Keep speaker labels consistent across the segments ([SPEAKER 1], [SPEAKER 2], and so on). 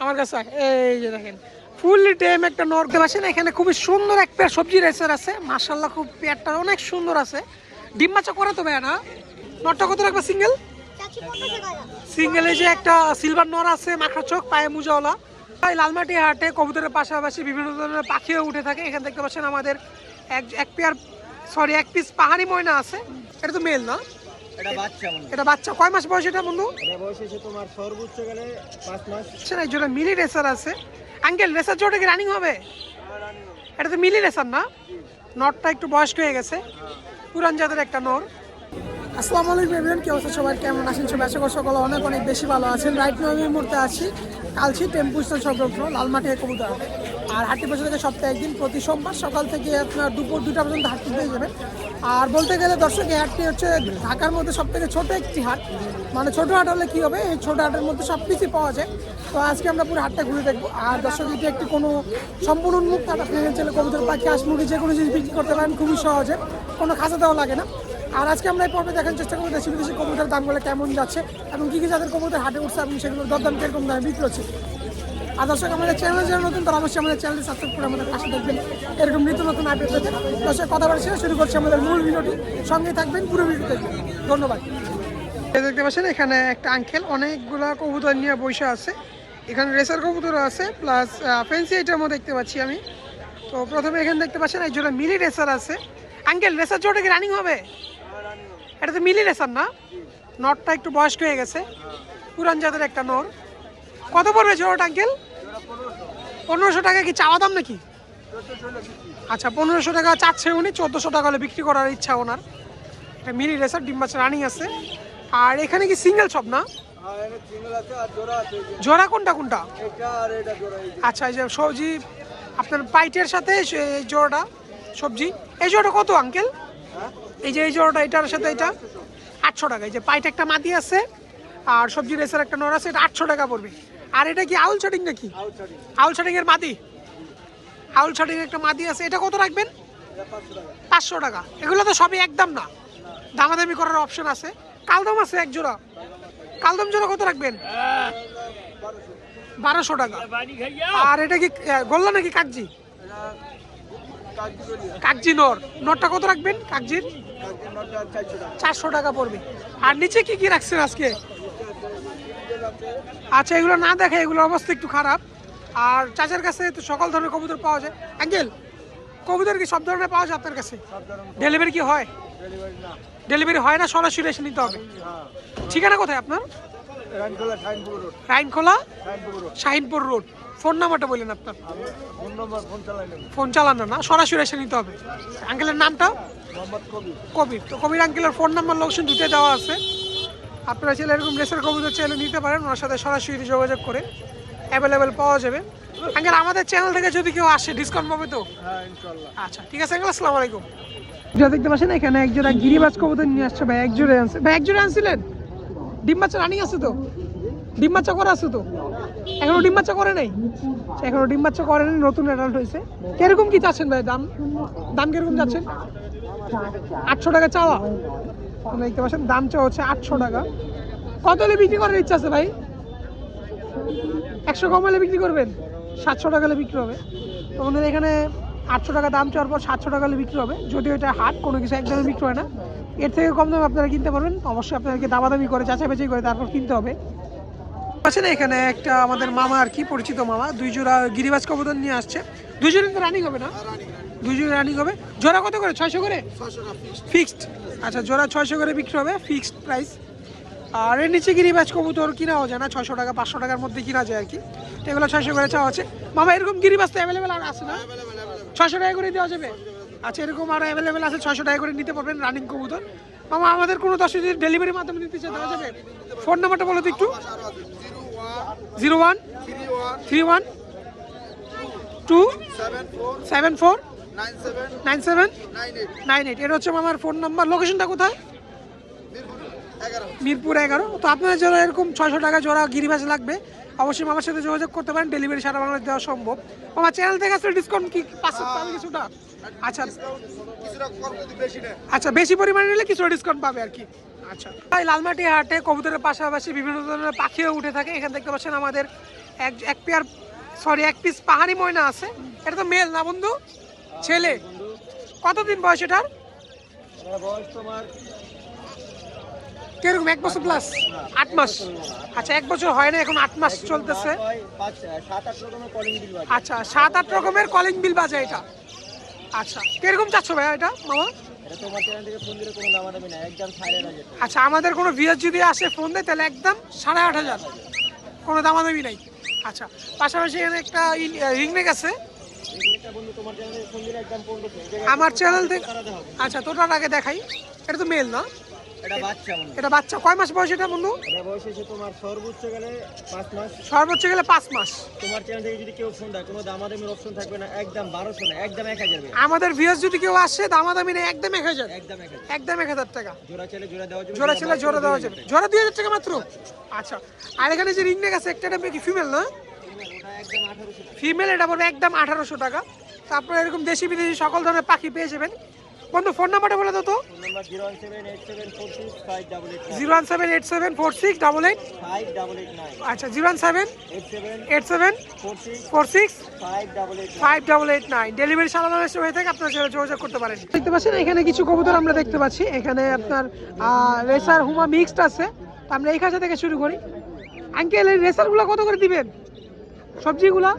[SPEAKER 1] আমার কাছে একটা নর দেখতে এখানে খুবই সুন্দর এক পেয়ার সবজি রেসার আছে মার্শাল্লাহ খুব পেয়ারটা অনেক সুন্দর আছে ডিম বাচ্চা করে তো ভাই না নরটা কত রাখবে সিঙ্গেল সিঙ্গেলে যে একটা সিলভার নর আছে মাখা চোখ পায়ে মুজাওয়ালা এই লালমাটি হাটে কবুতরের পাশাপাশি বিভিন্ন ধরনের পাখিও উঠে থাকে এখানে দেখতে পাচ্ছেন আমাদের এক এক পেয়ার সরি এক পিস পাহাড়ি ময়না আছে এটা তো মেল না
[SPEAKER 2] এটা বাচ্চা
[SPEAKER 1] এটা বাচ্চা কয় মাস বয়স এটা বন্ধু?
[SPEAKER 2] এটা বয়স এসে তোমার সর্বোচ্চ গেলে পাঁচ মাস।
[SPEAKER 1] আচ্ছা এই মিলি রেসার আছে। আঙ্কেল রেসার কি রানিং হবে? এটা তো মিলি রেসার না? নটটা একটু বয়স্ক হয়ে গেছে। পুরান জাতের একটা নর। আসসালামু আলাইকুম এভরিওয়ান কি অবস্থা সবাই কেমন আছেন সবাই? আশা করি সকলে অনেক অনেক বেশি ভালো আছেন। রাইট নাও আমি মুহূর্তে আছি কালচি টেম্পু স্টেশন সংলগ্ন লালমাটি কবুতর। আর হাটটি বসে থাকে সপ্তাহে একদিন, প্রতি সোমবার সকাল থেকে আপনার দুপুর দুটা পর্যন্ত হাটটি পেয়ে যাবেন। আর বলতে গেলে দর্শক, এই হাটটি হচ্ছে ঢাকার মধ্যে সব থেকে ছোটো একটি হাট। মানে ছোটো হাট হলে কী হবে? এই ছোটো হাটের মধ্যে সব কিছুই পাওয়া যায়। তো আজকে আমরা পুরো হাটটা ঘুরে দেখব। আর দর্শক যদি একটি কোনো সম্পূর্ণ উন্মুক্ত হাট। আপনি কবুতর পাখি, হাঁস যে কোনো জিনিস বিক্রি করতে পারেন, খুবই সহজে। কোনো খাঁচা দেওয়া লাগে না। আর আজকে আমরা এই পর্বে দেখার চেষ্টা করব দেশি বিদেশি কবুতরের দামগুলো কেমন যাচ্ছে এবং কী কী যাদের কবুতর হাটে উঠছে এবং সেগুলোর দরদাম কীরকম দামে বিক্রি হচ্ছে। আর দর্শক, আমাদের চ্যানেল যারা নতুন, তারা অবশ্যই আমাদের চ্যানেলটি সাবস্ক্রাইব করে আমাদের পাশে দেখবেন এরকম নিত্য নতুন আপডেট পেতে দর্শক, কথা বলে শুরু করছি আমাদের মূল ভিডিওটি। সঙ্গে থাকবেন পুরো ভিডিও দেখবেন ধন্যবাদ দেখতে পাচ্ছেন, এখানে একটা আঙ্কেল অনেকগুলো কবুতর নিয়ে বসে আছে। এখানে রেসার কবুতর আছে প্লাস ফেন্সি আইটেমও দেখতে পাচ্ছি আমি। তো প্রথমে এখানে দেখতে পাচ্ছেন জন্য মিলি রেসার আছে। আঙ্কেল রেসার জোটা কি রানিং হবে? এটা তো মিলি রেসার না? নটটা একটু বয়স্ক হয়ে গেছে। পুরান জাতের একটা নর। কত পড়বে জোড়াটা আঙ্কেল? পনেরোশো টাকা কি চাওয়া দাম নাকি? আচ্ছা পনেরোশো টাকা চাচ্ছে উনি চোদ্দোশো টাকা হলে বিক্রি করার ইচ্ছা ওনার। একটা মিনি রেসার ডিম বাচ্চা রানিং আছে। আর এখানে কি সিঙ্গেল শপ না?
[SPEAKER 2] হ্যাঁ এটা জোড়া
[SPEAKER 1] কোনটা কোনটা?
[SPEAKER 2] এটা এটা।
[SPEAKER 1] আচ্ছা এই যে সবজি আপনার পাইটের সাথে এই জোড়াটা সবজি। এই জোড়াটা কত আঙ্কেল?
[SPEAKER 2] হ্যাঁ?
[SPEAKER 1] এই যে এই জোড়াটা এটার সাথে এটা আটশো টাকা। এই যে পাইটা একটা মাটি আছে আর সবজি রেসের একটা নর আছে এটা আটশো টাকা পড়বে। আর এটা কি আউল শাটিং নাকি? আউল শাটিং এর মাটি আউল শাটিং একটা মাটি আছে এটা কত রাখবেন?
[SPEAKER 2] পাঁচশো টাকা।
[SPEAKER 1] এগুলো তো সবই একদম না। দামাদামি করার অপশন আছে। কালদম আছে এক জোড়া। কালদম জোড়া কত রাখবেন? বারোশো। টাকা। আর এটা কি গোল্লা নাকি কাকজি?
[SPEAKER 2] কাগজি
[SPEAKER 1] নর নরটা কত রাখবেন কাকজির
[SPEAKER 2] চারশো টাকা
[SPEAKER 1] পড়বে। আর নিচে কি কি রাখছেন আজকে? আচ্ছা এগুলো না দেখে এগুলোর অবস্থা একটু খারাপ। আর চাচার কাছে তো সকল ধরনের কবুতর পাওয়া যায়। অ্যাঙ্গেল কবুতর কি সব ধরনের পাওয়া যায় আপনার কাছে? ডেলিভারি কি হয়?
[SPEAKER 2] ডেলিভারি
[SPEAKER 1] হয় না সরাসরি এসে নিতে হবে? ঠিকানা কোথায় আপনার? Rainkhola
[SPEAKER 2] road.
[SPEAKER 1] Shahinpur road. Phone নাম্বারটা বললেন আপনার?
[SPEAKER 2] ফোন নম্বর ফোন চালাই নেব।
[SPEAKER 1] ফোন চালানো না সরাসরি এসে নিতে হবে। আঙ্কেলের নামটা?
[SPEAKER 2] মোহাম্মদ কবির।
[SPEAKER 1] কবির। তো কবির আঙ্কেলের ফোন নাম্বার লোকেশন দুটো দেওয়া আছে। আপনারা চাইলে এরকম রেসের কবুতর চাইলে নিতে পারেন ওনার সাথে সরাসরি যোগাযোগ করে অ্যাভেলেবেল পাওয়া যাবে। আঙ্কেল আমাদের চ্যানেল থেকে যদি কেউ আসে ডিসকাউন্ট পাবে তো?
[SPEAKER 2] হ্যাঁ
[SPEAKER 1] আচ্ছা ঠিক আছে আঙ্কেল আসসালামু আলাইকুম। যা দেখতে পাচ্ছেন এখানে এক জোড়া গিরিবাজ কবুতর নিয়ে আসছে। ভাই এক জোড়া আনছে। ভাই এক জোড়া আনছিলেন? ডিম বাচ্চা রানিং আছে তো? ডিম বাচ্চা করা আছে তো? এখনও ডিম বাচ্চা করে নাই? এখনও ডিম বাচ্চা করে নাই, নতুন অ্যাডাল্ট হয়েছে। কীরকম কি চাচ্ছেন ভাই? দাম? দাম কীরকম যাচ্ছেন আটশো টাকা চাওয়া। দেখতে পাচ্ছেন, দাম চাওয়া হচ্ছে আটশো টাকা। কত হলে বিক্রি করার ইচ্ছা আছে ভাই? একশো কম হলে বিক্রি করবেন? সাতশো টাকা হলে বিক্রি হবে। তোমাদের এখানে আটশো টাকা দাম চাওয়ার পর সাতশো টাকা হলে বিক্রি হবে। যদিও এটা হাট, কোনো কিছু একদমই বিক্রি হয় না। এর থেকে কম দামে আপনারা কিনতে পারবেন। অবশ্যই আপনাদেরকে দামাদামি করে যাচাই বাছাই করে তারপর কিনতে হবে। আছে না এখানে একটা আমাদের মামা আর কি, পরিচিত মামা, দুই জোড়া গিরিবাজ কবুতর নিয়ে আসছে। দুই তো রানিং হবে না? দুই রানিং হবে জোড়া কত করে? ছয়শো করে? ফিক্সড আচ্ছা জোড়া ছয়শো করে বিক্রি হবে ফিক্সড প্রাইস আর এর নিচে গিরিবাজ কবুতর কিনা যায় না ছয়শো টাকা, পাঁচশো টাকার মধ্যে কিনা যায় আর কি। তো এগুলো ছয়শো করে চাওয়া আছে। মামা, এরকম গিরিবাজ তো অ্যাভেলেবেল আর আছে না? ছয়শো টাকা করে দেওয়া যাবে? আচ্ছা এরকম আরও অ্যাভেলেবেল আছে, ছয়শো টাকা করে নিতে পারবেন রানিং কবুতর। মামা, আমাদের কোনো দশ ডেলিভারির মাধ্যমে নিতে চাই, দেওয়া যাবে? ফোন নাম্বারটা বলো তো একটু। Zero one? Three one? Two?
[SPEAKER 2] Seven four? Nine seven?
[SPEAKER 1] Nine
[SPEAKER 2] eight.
[SPEAKER 1] এটা হচ্ছে আমার ফোন নাম্বার। লোকেশনটা কোথায়? মিরপুর এগারো। তো আপনার যারা এরকম ছয়শো টাকা জোড়া গিরিবাজ লাগবে। অবশ্যই আমার সাথে যোগাযোগ করতে পারেন। ডেলিভারি সারা বাংলাদেশ দেওয়া সম্ভব। আমার চ্যানেল থেকে আসলে ডিসকাউন্ট কি? পাঁচ পাবে কিছুটা? আচ্ছা। আচ্ছা বেশি পরিমাণে নিলে কিছুটা ডিসকাউন্ট পাবে আর কি। আচ্ছা। তাই লালমাটি হাটে কবুতরের পাশাপাশি বিভিন্ন ধরনের পাখিও উঠে থাকে। এখানে দেখতে পাচ্ছেন আমাদের এক এক পেয়ার সরি এক পিস পাহাড়ি ময়না আছে। এটা তো মেল না বন্ধু? ছেলে। কতদিন বয়স এটার?
[SPEAKER 2] বয়স তোমার
[SPEAKER 1] কীরকম এক বছর প্লাস আট মাস। আচ্ছা এক বছর হয় না এখন আট মাস চলতেছে। আচ্ছা সাত আট রকমের কলিং বিল বাজে এটা। আচ্ছা কীরকম চাচ্ছ ভাইয়া এটা মামা? আচ্ছা আমাদের কোনো ভিএস যদি আসে ফোন দেয় তাহলে একদম সাড়ে আট হাজার। কোনো দামাদামি নাই। আচ্ছা পাশাপাশি এখানে একটা রিংনেক আছে। আমার চ্যানেল থেকে আচ্ছা তোটার আগে দেখাই। এটা তো মেল না?
[SPEAKER 2] এটা বাচ্চা বন্ধু
[SPEAKER 1] এটা বাচ্চা। কয় মাস বয়স এটা বন্ধু?
[SPEAKER 2] এটা বয়স এসে তোমার সর্বোচ্চ গেলে পাঁচ মাস।
[SPEAKER 1] সর্বোচ্চ গেলে পাঁচ মাস।
[SPEAKER 2] তোমার চ্যানেল থেকে যদি কেউ ফোন দেয় কোনো দামাদামির অপশন থাকবে না একদম বারোশো না একদম এক হাজার
[SPEAKER 1] আমাদের ভিএস যদি কেউ আসে দামাদামি নেই একদম এক হাজার।
[SPEAKER 2] একদম এক হাজার।
[SPEAKER 1] একদম এক হাজার টাকা।
[SPEAKER 2] জোড়া ছেলে জোড়া দেওয়া যাবে
[SPEAKER 1] জোড়া ছিল জোড়া দেওয়া যাবে জোড়া দুই হাজার টাকা মাত্র? আচ্ছা। আর এখানে যে রিংনেক আছে একটা কি ফিমেল না? ফিমেল এটা পড়বে একদম আঠারোশো টাকা। তারপরে এরকম দেশি বিদেশি সকল ধরনের পাখি পেয়ে যাবেন। বন্ধু ফোন নাম্বারটা বলে দাও তো।
[SPEAKER 2] Zero one seven eight seven four six double eight
[SPEAKER 1] আচ্ছা zero one seven
[SPEAKER 2] eight seven
[SPEAKER 1] four six
[SPEAKER 2] five double eight
[SPEAKER 1] five double eight nine delivery সারা বাংলাদেশে হয়ে থাকে আপনারা সেটা যোগাযোগ করতে পারেন। দেখতে পাচ্ছেন এখানে কিছু কবুতর আমরা দেখতে পাচ্ছি। এখানে আপনার রেসার হুমা মিক্সড আছে। তো আমরা এই খাঁচা থেকে শুরু করি। আঙ্কেল এই রেসারগুলো কত করে দিবেন? সবজিগুলো?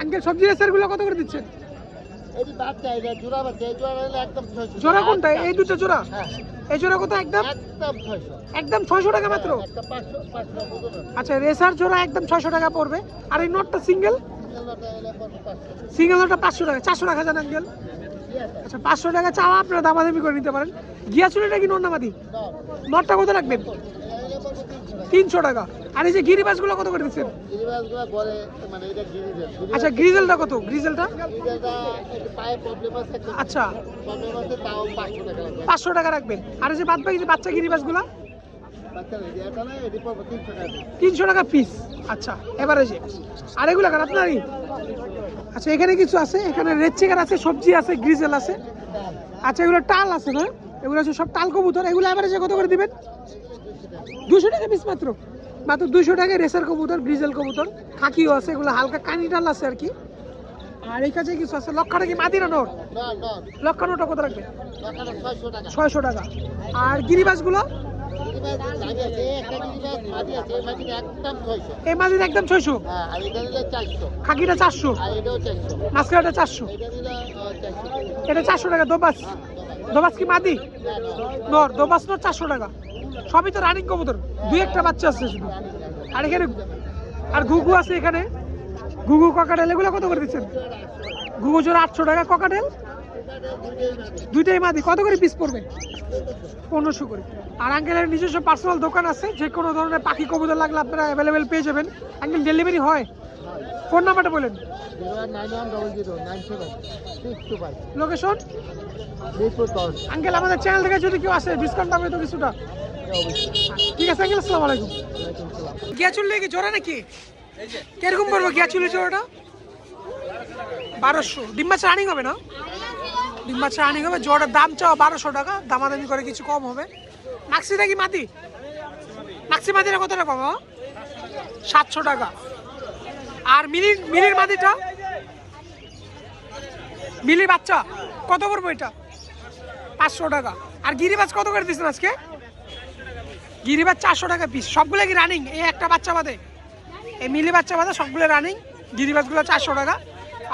[SPEAKER 1] আঙ্কেল সবজি রেসারগুলো কত করে দিচ্ছেন?
[SPEAKER 2] এটি বাচ্চা এটা জোড়া বাচ্চা এই জোড়া হলে একদম ছয়শো।
[SPEAKER 1] জোড়া কোনটা? এই দুটো জোড়া?
[SPEAKER 2] হ্যাঁ।
[SPEAKER 1] এই জোড়া কত একদম?
[SPEAKER 2] একদম ছয়শো।
[SPEAKER 1] একদম ছয়শো টাকা মাত্র?
[SPEAKER 2] পাঁচশো বুঝো
[SPEAKER 1] আচ্ছা রেসার জোড়া একদম ছয়শো টাকা পড়বে। আর এই নটটা সিঙ্গেল? সিঙ্গেল নটটা পাঁচশো। টাকা চারশো টাকা জান আঙ্কেল। আচ্ছা পাঁচশো টাকা চাওয়া আপনারা দামাদামি করে নিতে পারেন। গিয়া চুরিটা কি নন্নামাদি নটটা কত রাখবেন?
[SPEAKER 2] তিনশো টাকা।
[SPEAKER 1] আর এই যে গিরিবাসগুলো কত করে দিচ্ছেন?
[SPEAKER 2] গিরিবাসগুলো বলে মানে এটা গিরিজেল
[SPEAKER 1] আচ্ছা গ্রিজেলটা কত? গ্রিজেলটা?
[SPEAKER 2] গিরিজেলটা পায়ে প্রবলেম আছে
[SPEAKER 1] আচ্ছা।
[SPEAKER 2] প্রবলেম আছে তাও পাঁচশো টাকা লাগবে।
[SPEAKER 1] পাঁচশো টাকা রাখবেন। আর এই যে বাদ বাকি যে বাচ্চা গিরিবাসগুলো?
[SPEAKER 2] তিনশো টাকা পিস।
[SPEAKER 1] আচ্ছা এবারে যে আর এগুলো কার? আপনারই? আচ্ছা এখানে কিছু আছে? এখানে রেড চিকেন আছে সবজি আছে গ্রিজেল আছে। আচ্ছা এগুলো টাল আছে না? এগুলো হচ্ছে সব টাল কবুতর। এগুলো এবারে কত করে দিবেন? দুশো টাকা পিস মাত্র। মাত্র দুশো টাকা রেসার কবুতর গ্রিজেল কবুতর খাকিও আছে এগুলো হালকা কানি টাল আছে আর কি। আর এই কাছে কিছু আছে লক্ষাটা কি মাদিনা নোট
[SPEAKER 2] না না।
[SPEAKER 1] লক্ষানোটা কত রাখবে?
[SPEAKER 2] ছয়শো টাকা।
[SPEAKER 1] আর গিরিবাসগুলো
[SPEAKER 2] এই একদম ছয়শো।
[SPEAKER 1] খাকিটা চারশো।
[SPEAKER 2] চারশো এটা চারশো।
[SPEAKER 1] এটা চারশো টাকা দোবাস। দোবাস কি মাদি? নর দোবাস নর চারশো টাকা? সবই তো রানিং কবুতর। দুই একটা বাচ্চা আছে শুধু। আর এখানে আর ঘুঘু আছে এখানে। ঘুঘু ককাটেল এগুলো কত করে দিচ্ছেন? ঘুঘু জোড়া আটশো টাকা ককাটেল দুইটাই মাদি কত করে পিস পড়বে? পনেরোশো করে। আর আঙ্কেলের নিজস্ব পার্সোনাল দোকান আছে যে কোনো ধরনের পাখি কবুতর লাগলে আপনারা অ্যাভেলেবেল পেয়ে যাবেন। আঙ্কেল ডেলিভারি হয়? ফোন নাম্বারটা বলেন। লোকেশন আঙ্কেল আমাদের চ্যানেল থেকে যদি কেউ আসে ডিসকাউন্ট পাবে তো কিছুটা। ঠিক আছে, আঙ্কেল, আসসালামু আলাইকুম। গিয়া চুল কি জোড়া নাকি? কীরকম পড়ব গিয়া চুলের জোড়াটা? বারোশো। ডিম মাছ রানিং হবে না? ডিম মাছ রানিং হবে। জোড়ার দাম চাও বারোশো টাকা। দামাদামি করে কিছু কম হবে। মাক্সিটা কি মাটি মাক্সি মাটিটা কত টাকা বাবা? সাতশো টাকা। আর মিনির মিনির মাটিটা মিলি বাচ্চা। কত পড়ব এটা? পাঁচশো টাকা। আর গিরিবাজ কত করে দিচ্ছেন আজকে? গিরিবাজ চারশো টাকা পিস সবগুলো কি রানিং এই একটা বাচ্চা বাদে। এই মিলি বাচ্চা বাদে সবগুলো রানিং গিরিবাজগুলো চারশো টাকা।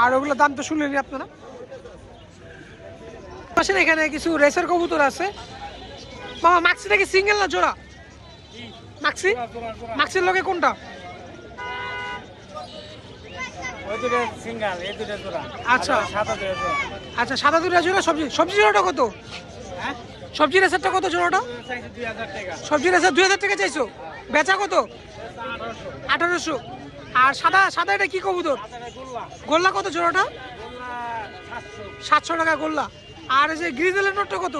[SPEAKER 1] আর ওগুলোর দাম তো শুনলেনি আপনারা। পাশের এখানে কিছু রেসের কবুতর আছে। মামা মাক্সিটা কি সিঙ্গেল না জোড়া? মাক্সি? মাক্সির লগে কোনটা? আচ্ছা। আচ্ছা সাদা দুটা জোড়া সবজি সবজি জোড়াটা কত? সবজি রেসারটা কত
[SPEAKER 3] দুই
[SPEAKER 1] সবজি রেসার দুই হাজার টাকা চাইছো? বেচা কত? আঠারোশো। আর সাদা সাদা এটা কি কবুতর?
[SPEAKER 3] গোল্লা
[SPEAKER 1] কত জোড়াটা
[SPEAKER 3] সাতশো
[SPEAKER 1] টাকা গোল্লা। আর এই যে গ্রিজেলের নোটটা কত?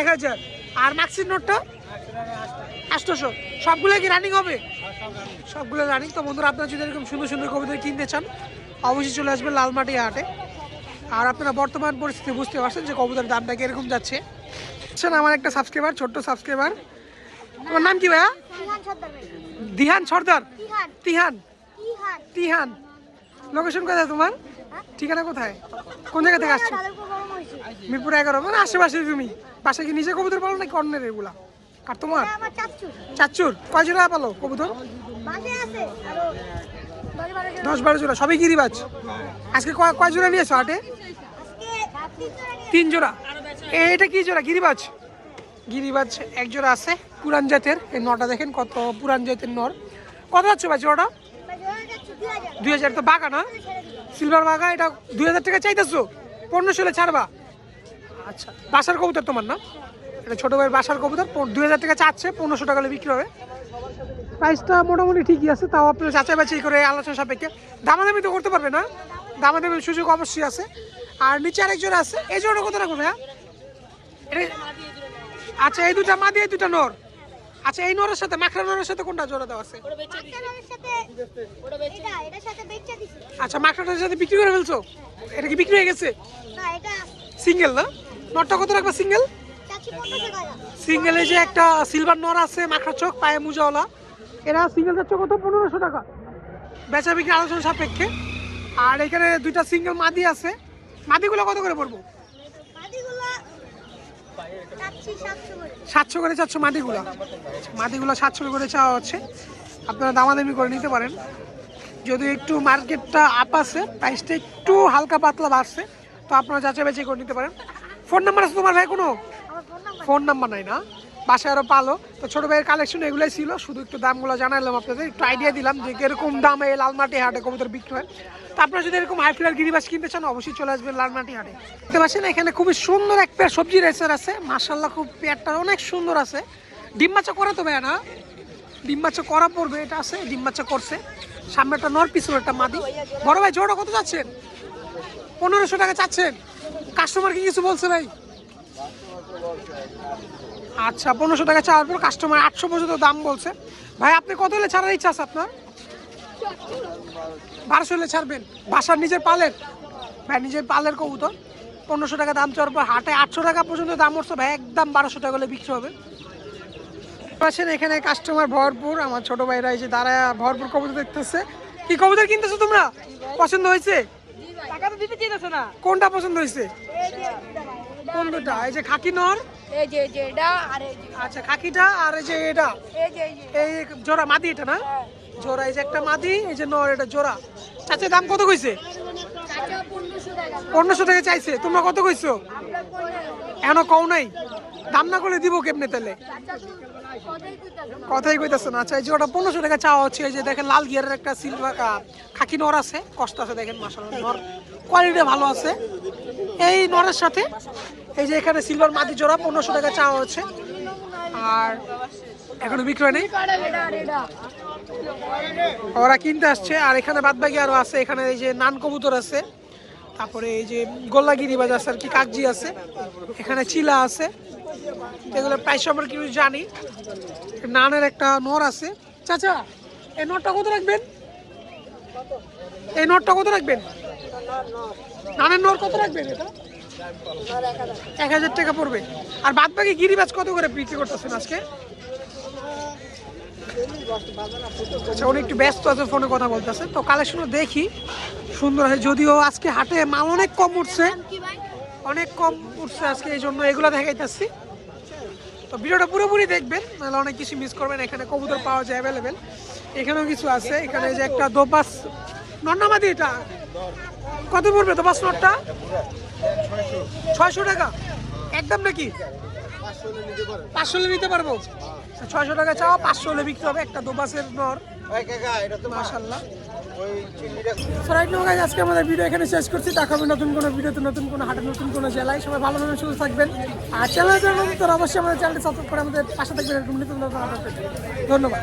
[SPEAKER 3] এক হাজার।
[SPEAKER 1] আর মাক্সির নোটটা?
[SPEAKER 3] আসতে
[SPEAKER 1] সবগুলো কি রানিং হবে? সবগুলো রানিং তো বন্ধুরা, আপনারা যদি এরকম সুন্দর সুন্দর কবিতা কিনতে চান, অবশ্যই চলে আসবেন লালমাটি হাটে। আর আপনারা বর্তমান পরিস্থিতি বুঝতে পারছেন যে কবুতরের দামটা কীরকম যাচ্ছে। আচ্ছা আমার একটা সাবস্ক্রাইবার ছোট্ট সাবস্ক্রাইবার তোমার নাম কি ভাইয়া? দিহান সর্দার
[SPEAKER 4] তিহান
[SPEAKER 1] তিহান। লোকেশন কোথায় তোমার? ঠিকানা কোথায়? কোন জায়গা থেকে আসছো? মিরপুর এগারো মানে আশেপাশে তুমি। পাশে কি নিজে কবুতর পালো নাকি অন্যের এগুলা? আর তোমার?
[SPEAKER 4] এটা আমার চাচ্ছু
[SPEAKER 1] চাচ্চুর কয় পালো কবুতর?
[SPEAKER 4] দশ বারো
[SPEAKER 1] জোড়া, সবই গিরিবাজ। আজকে কয় জোড়া নিয়েছো হাটে তিন জোড়া। এটা কি জোড়া? গিরিবাজ? গিরিবাজ এক জোড়া আছে, পুরান জাতের। এই নটা দেখেন কত পুরান জাতের নর। কত যাচ্ছে ভাই জোড়াটা? দুই হাজার। তো বাঘা না? সিলভার বাঘা, এটা দুই হাজার টাকা চাইতেছো? পনেরোশো হলে ছাড়বা। আচ্ছা বাসার কবুতর তোমার না? এটা ছোটো ভাইয়ের বাসার কবুতর দুই হাজার টাকা চাচ্ছে, পনেরোশো টাকা বিক্রি হবে। প্রাইসটা মোটামুটি ঠিকই আছে তাও আপনার যাচাই বাছাই করে আলোচনা সাপেক্ষে। দামাদামি তো করতে পারবে না। দামাদামির সুযোগ অবশ্যই আছে। আর নিচে আরেকজন আছে। এই জোড়া কত রাখব ভাইয়া? এটা- আচ্ছা এই দুটা মাদি এই দুটা নর। আচ্ছা এই নরের সাথে মাখরা নরের সাথে কোনটা জোড়া দেওয়া আছে?
[SPEAKER 4] এটা এটার সাথে বেচা দিছি।
[SPEAKER 1] আচ্ছা মাখরাটার সাথে বিক্রি করে ফেলছো? এটা কি বিক্রি হয়ে গেছে? সিঙ্গেল না? নটটা কত রাখবা সিঙ্গেল সিঙ্গেলে যে একটা সিলভার নর আছে মাখরা চোখ পায়ে মুজাওয়ালা এরা সিঙ্গেল যাচ্ছে কত? পনেরোশো টাকা। বেচা বিক্রি আলোচনা সাপেক্ষে। আর এখানে দুইটা সিঙ্গেল মাদি আছে। মাদিগুলো কত করে পড়ব?
[SPEAKER 4] সাতশো করে।
[SPEAKER 1] চারশো মাটিগুলো মাটিগুলো সাতশো করে চাওয়া হচ্ছে। আপনারা দামাদামি করে নিতে পারেন। যদি একটু মার্কেটটা আপ আছে প্রাইসটা একটু হালকা পাতলা বাড়ছে তো আপনারা যাচাই বাছাই করে নিতে পারেন। ফোন নাম্বার আছে তোমার ভাই কোনো?
[SPEAKER 4] ফোন নাম্বার
[SPEAKER 1] ফোন নাম্বার নাই না? বাসায় আরও পালো। তো ছোটো ভাইয়ের কালেকশন এগুলোই ছিল। শুধু একটু দামগুলো জানালাম আপনাদের, একটু আইডিয়া দিলাম যে এরকম দামে লালমাটি হাটে কবুতর বিক্রি হয়। তো আপনারা যদি এরকম হাই ফ্লার গিরিবাস কিনতে চান, অবশ্যই চলে আসবেন লালমাটি হাটে। দেখতে পাচ্ছেন, এখানে খুবই সুন্দর এক পেয়ার সবজি রেসার আছে। মার্শাল্লাহ খুব পেয়ারটা অনেক সুন্দর আছে। ডিম বাচ্চা করা তো ভাইয়া না? ডিম বাচ্চা করা পড়বে, এটা আছে, ডিম বাচ্চা করছে। সামনে একটা নর পিছনে একটা মাদি। বড় ভাই, জোড়া কত চাচ্ছেন? পনেরোশো টাকা চাচ্ছেন। কাস্টমার কি কিছু বলছে ভাই? আচ্ছা পনেরোশো টাকা ছাড়ার পর কাস্টমার আটশো পর্যন্ত দাম বলছে। ভাই আপনি কত হলে ছাড়ার ইচ্ছা আছে আপনার? বারোশো হলে ছাড়বেন। বাসার নিজের পালের? ভাই নিজের পালের কবুতর। পনেরোশো টাকা দাম চাওয়ার পর হাটে আটশো টাকা পর্যন্ত দাম উঠছে। ভাই একদম বারোশো টাকা হলে বিক্রি হবে। পাশেন এখানে কাস্টমার ভরপুর। আমার ছোট ভাইরা এই যে ভরপুর কবুতর দেখতেছে। কি কবুতর কিনতেছো তোমরা? পছন্দ হয়েছে? কোনটা পছন্দ হয়েছে? কোন দুটা এই যে খাকি নর
[SPEAKER 5] এই যে যে এটা আর এই যে।
[SPEAKER 1] আচ্ছা খাকিটা আর এই যে এটা।
[SPEAKER 5] এই যে এই
[SPEAKER 1] জোড়া মাদি এটা না? জোড়া এই যে একটা মাদি এই যে নর এটা জোড়া। চাচা দাম কত কইছে?
[SPEAKER 4] পনেরোশো টাকা
[SPEAKER 1] চাইছে তোমরা কত কইছো? এখনও কও নাই। দাম না করে দিব কেমনে তাহলে?
[SPEAKER 4] কথাই কইতাছে না।
[SPEAKER 1] না। আচ্ছা এই যে ওটা পনেরোশো টাকা চাওয়া হচ্ছে এই যে দেখেন লাল গিয়ারের একটা সিলভার খাকি নর আছে কষ্ট আছে দেখেন মাসাল নর কোয়ালিটি ভালো আছে। এই নরের সাথে এই যে এখানে সিলভার মাটি জোড়া, পনেরোশো টাকা চাওয়া হচ্ছে। আর এখনও বিক্রয় নেই? ওরা কিনতে আসছে, আর এখানে বাদবাকি আরও আছে। এখানে এই যে নান কবুতর আছে, তারপরে এই যে গোল্লাগিরি বাজার আছে আর কি, কাকজি আছে। এখানে চিলা আছে। এগুলো প্রায় সম্পর্কে কিছু জানি। নানের একটা নর আছে। চাচা, এই নটটা কত রাখবেন? এই নটটা কত রাখবেন? নানের নর কত রাখবেন এটা? এক হাজার টাকা পড়বে। আর বাদ বাকি গিরিবাজ কত করে বিক্রি করতেছেন আজকে? আচ্ছা উনি একটু ব্যস্ত আছে, ফোনে কথা বলতেছে। তো কালেকশনও দেখি, সুন্দর আছে যদিও আজকে হাটে মাল অনেক কম উঠছে। অনেক কম উঠছে আজকে, এই জন্য এগুলো দেখাইতেছি। তো ভিডিওটা পুরোপুরি দেখবেন, নাহলে অনেক কিছু মিস করবেন। এখানে কবুতর পাওয়া যায় অ্যাভেলেবেল এখানেও কিছু আছে। এখানে যে একটা দোপাস, নন্নামাদি এটা। কত পড়বে দোপাস নটটা? ছয়শো টাকা। একদম নাকি? পাঁচশো হলে নিতে পারব। ছয়শো টাকা চাওয়া পাঁচশো হলে বিক্রি হবে। একটা দোপাসের নর। মাশাল্লাহ রাইট নো গাইজ, আজকে আমাদের ভিডিও এখানে শেষ করছি। দেখা হবে নতুন কোনো ভিডিওতে, নতুন কোনো হাটে, নতুন কোনো জেলায়। সবাই ভালো ভাবে থাকবেন। আর চ্যানেল নতুন অবশ্যই আমাদের চ্যানেলটি সাবস্ক্রাইব করে আমাদের পাশে থাকবেন। এরকম নতুন ধন্যবাদ।